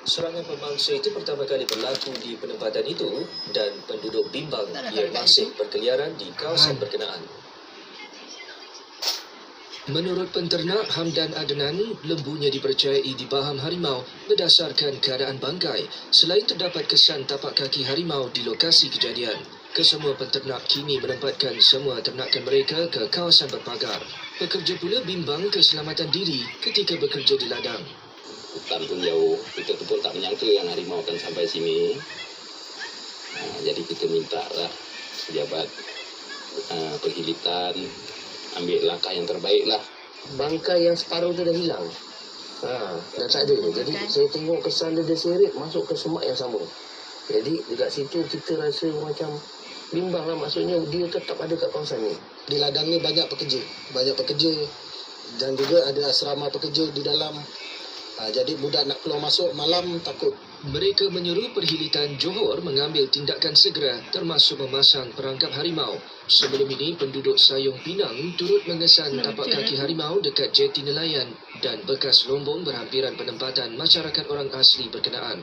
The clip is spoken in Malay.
Serangan pemangsa itu pertama kali berlaku di penempatan itu dan penduduk bimbang ia masih berkeliaran di kawasan berkenaan. Menurut penternak Hamdan Adnan, lembunya dipercayai dibaham harimau berdasarkan keadaan bangkai selain terdapat kesan tapak kaki harimau di lokasi kejadian. Kesemua penternak kini menempatkan semua ternakan mereka ke kawasan berpagar. Pekerja pula bimbang keselamatan diri ketika bekerja di ladang. Hutan pun jauh kita pun tak menyangka yang harimau akan sampai sini ha, jadi kita minta lah pejabat ha, perkhidmatan ambil langkah yang terbaik lah bangkai yang separuh tu dah hilang. Ha, dah tak ada. Jadi saya tengok kesan dia, dia seret masuk ke semak yang sama. Jadi dekat situ kita rasa macam bimbang lah maksudnya dia tetap ada kat kawasan ni. di ladang ni banyak pekerja banyak pekerja dan juga ada asrama pekerja di dalam ha, jadi budak nak keluar masuk malam takut Mereka menyuruh Perhilitan Johor mengambil tindakan segera termasuk memasang perangkap harimau. Sebelum ini, penduduk Sayong Pinang turut mengesan tapak kaki harimau dekat jeti nelayan dan bekas lombong berhampiran penempatan masyarakat orang asli berkenaan.